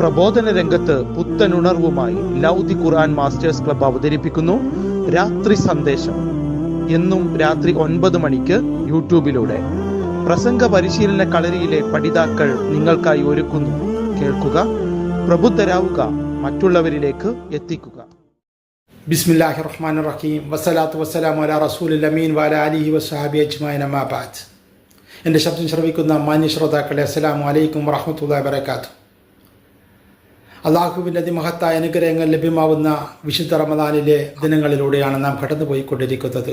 പ്രബോധന രംഗത്ത് പുത്തനുണർവുമായി ലൗദി ഖുർആൻ masters club അവതരിപ്പിക്കുന്നു. രാത്രി സന്ദേശം. എന്നും രാത്രി ഒൻപത് മണിക്ക് യൂട്യൂബിലൂടെ. പ്രസംഗ പരിശീലന കളരിയിലെ പഠിതാക്കൾ നിങ്ങൾക്കായി ഒരുക്കുന്നു. കേൾക്കുക പ്രബുദ്ധരാവുക മറ്റുള്ളവരിലേക്ക് എത്തിക്കുക. ബിസ്മില്ലാഹി റഹ്മാൻ റഹീം വസ്സലാത്തു വസ്സലാം റസൂൽ അമീൻ വാല അലിഹി വസ്ഹാബി അജ്മാൻ അമ്മാബാദ് എന്റെ ശബ്ദം ശ്രവിക്കുന്ന മാന്യ ശ്രോതാക്കളെ അസ്സലാമു അലൈക്കും വറഹമത്തുള്ള വബർക്കാത്തു അള്ളാഹുവിന്റെ അതിമഹത്തായ അനുഗ്രഹങ്ങൾ ലഭ്യമാവുന്ന വിശുദ്ധ റമദാനിലെ ദിനങ്ങളിലൂടെയാണ് നാം കടന്നുപോയിക്കൊണ്ടിരിക്കുന്നത്.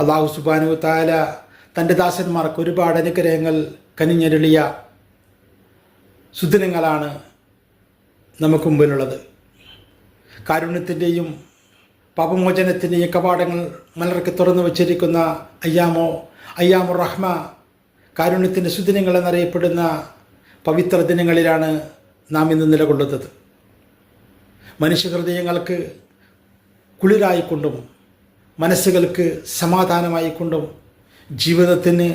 അള്ളാഹു സുബാനു താല തന്റെ ദാസന്മാർക്ക് ഒരുപാട് അനുഗ്രഹങ്ങൾ കനിഞ്ഞരുളിയ സുദിനങ്ങളാണ് നമുക്ക് മുമ്പിലുള്ളത്. കാരുണ്യത്തിന്റെയും പാപമോചനത്തിന്റെയും കവാടങ്ങൾ മലർക്ക് തുറന്നു വച്ചിരിക്കുന്ന അയ്യാമോ അയ്യാമു റഹ്മ കാരുണ്യത്തിന്റെ സുദിനങ്ങൾ എന്നറിയപ്പെടുന്ന പവിത്ര ദിനങ്ങളിലാണ് നാം ഇന്ന് നിലകൊള്ളുന്നത്. മനുഷ്യഹൃദയങ്ങൾക്ക് കുളിരായിക്കൊണ്ടും മനസ്സുകൾക്ക് സമാധാനമായിക്കൊണ്ടും ജീവിതത്തിന്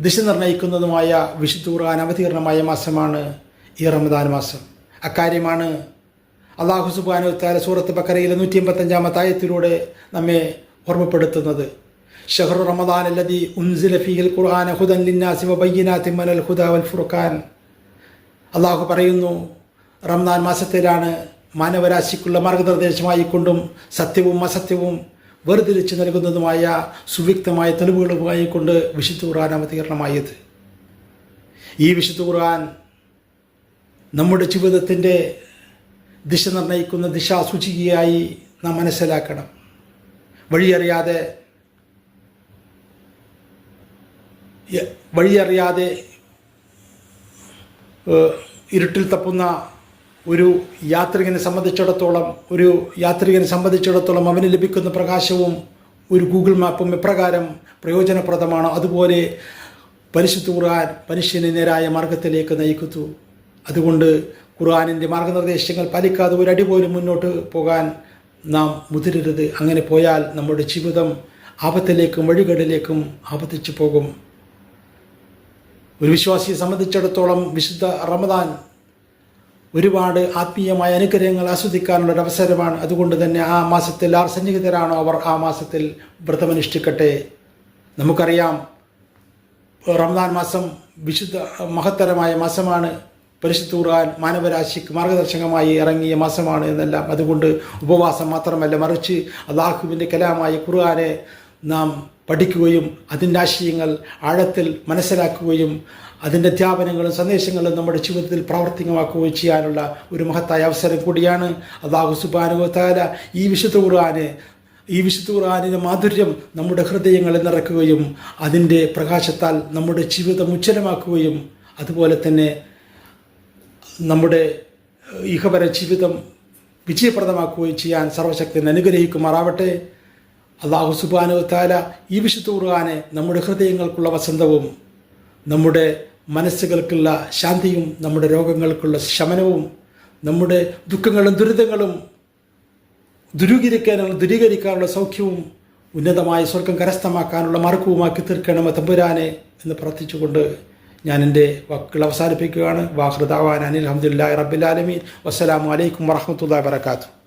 ദിശ നിർണയിക്കുന്നതുമായ വിശുദ്ധ അവതീർണമായ മാസമാണ് ഈ റമദാൻ മാസം. അക്കാര്യമാണ് അള്ളാഹു സുബാനു താര സൂറത്ത് ബക്കരയിലെ നൂറ്റി എൺപത്തഞ്ചാമത്തെ ആയത്തിലൂടെ നമ്മെ ഓർമ്മപ്പെടുത്തുന്നത്. ഷഹറു റമദാൻ അല്ലതി ഉൻസില ഫീഹിൽ ഖുർആൻ ഹുദൻ ലിന്നാസി വബയ്യനാത്തി മനൽ ഹുദ വൽ ഫുർഖാൻ. അള്ളാഹു പറയുന്നു റംദാൻ മാസത്തിലാണ് മാനവരാശിക്കുള്ള മാർഗനിർദ്ദേശമായി കൊണ്ടും സത്യവും അസത്യവും വേർതിരിച്ച് നൽകുന്നതുമായ സുവ്യക്തമായ തെളിവുകളുമായി കൊണ്ട് വിശുദ്ധ ഖുർആൻ അവതീർണമായത്. ഈ വിശുദ്ധ ഖുർആൻ നമ്മുടെ ജീവിതത്തിന്റെ ദിശ നിർണയിക്കുന്ന ദിശാസൂചികയായി നാം മനസ്സിലാക്കണം. വഴിയറിയാതെ വഴിയറിയാതെ ഇരുട്ടിൽ തപ്പുന്ന ഒരു യാത്രികനെ സംബന്ധിച്ചിടത്തോളം ഒരു യാത്രികനെ സംബന്ധിച്ചിടത്തോളം അവന് ലഭിക്കുന്ന പ്രകാശവും ഒരു ഗൂഗിൾ മാപ്പും എപ്രകാരം പ്രയോജനപ്രദമാണ്. അതുപോലെ പരിശുദ്ധ ഖുർആൻ മനുഷ്യനെ നേരായ മാർഗത്തിലേക്ക് നയിക്കുന്നു. അതുകൊണ്ട് ഖുർആാനിന്റെ മാർഗനിർദ്ദേശങ്ങൾ പാലിക്കാതെ ഒരു അടി പോലും മുന്നോട്ട് പോകാൻ നാം മുതിരരുത്. അങ്ങനെ പോയാൽ നമ്മുടെ ജീവിതം ആപത്തിലേക്കും വഴികളിലേക്കും ആപത്തിച്ചു പോകും. ഒരു വിശ്വാസിയെ സംബന്ധിച്ചിടത്തോളം വിശുദ്ധ റമദാൻ ഒരുപാട് ആത്മീയമായ അനുഗ്രഹങ്ങൾ ആസ്വദിക്കാനുള്ള ഒരു അവസരമാണ്. അതുകൊണ്ട് തന്നെ ആ മാസത്തിൽ ആർ സന്നിഹിതരാണോ അവർ ആ മാസത്തിൽ വ്രതമനുഷ്ഠിക്കട്ടെ. നമുക്കറിയാം റമദാൻ മാസം വിശുദ്ധ മഹത്തരമായ മാസമാണ്. പരിശുദ്ധ ഖുർആൻ മാനവരാശിക്ക് മാർഗദർശകമായി ഇറങ്ങിയ മാസമാണ് എന്നെല്ലാം. അതുകൊണ്ട് ഉപവാസം മാത്രമല്ല മറിച്ച് അള്ളാഹുവിന്റെ കലാമായ ഖുർആനെ നാം പഠിക്കുകയും അതിന്റെ ആശയങ്ങൾ ആഴത്തിൽ മനസ്സിലാക്കുകയും അതിന്റെ അധ്യാപനങ്ങളും സന്ദേശങ്ങളും നമ്മുടെ ജീവിതത്തിൽ പ്രാവർത്തികമാക്കുകയും ചെയ്യാനുള്ള ഒരു മഹത്തായ അവസരം കൂടിയാണ്. അള്ളാഹു സുബാനുഭവത്താല ഈ വിശുദ്ധ ഖുർആന് ഈ വിശുദ്ധ ഖുർആാനിന്റെ മാധുര്യം നമ്മുടെ ഹൃദയങ്ങളിൽ നിറക്കുകയും അതിന്റെ പ്രകാശത്താൽ നമ്മുടെ ജീവിതം ഉജ്ജ്വലമാക്കുകയും അതുപോലെ തന്നെ നമ്മുടെ ഇഹപര ജീവിതം വിജയപ്രദമാക്കുകയും ചെയ്യാൻ സർവശക്തൻ അനുഗ്രഹിക്കുമാറാവട്ടെ. അള്ളാഹു സുബാനു താല ഈ വിശുദ്ധ ഖുർആാനെ നമ്മുടെ ഹൃദയങ്ങൾക്കുള്ള വസന്തവും നമ്മുടെ മനസ്സുകൾക്കുള്ള ശാന്തിയും നമ്മുടെ രോഗങ്ങൾക്കുള്ള ശമനവും നമ്മുടെ ദുഃഖങ്ങളും ദുരിതങ്ങളും ദുരൂകരിക്കാനുള്ള ദുരീകരിക്കാനുള്ള സൗഖ്യവും ഉന്നതമായ സ്വർഗം കരസ്ഥമാക്കാനുള്ള മാർഗവുമാക്കി തീർക്കണം തമ്പുരാനെ എന്ന് പ്രാർത്ഥിച്ചുകൊണ്ട് ഞാൻ എന്റെ വാക്കുകൾ അവസാനിപ്പിക്കുകയാണ്. വാഹൃദാവാൻ അനിൽ അഹമ്മദില്ലാ റബ്ബിലാലമീൻ വസ്സലാമു അലൈക്കും വറഹമത്തല്ലാ വാത്തു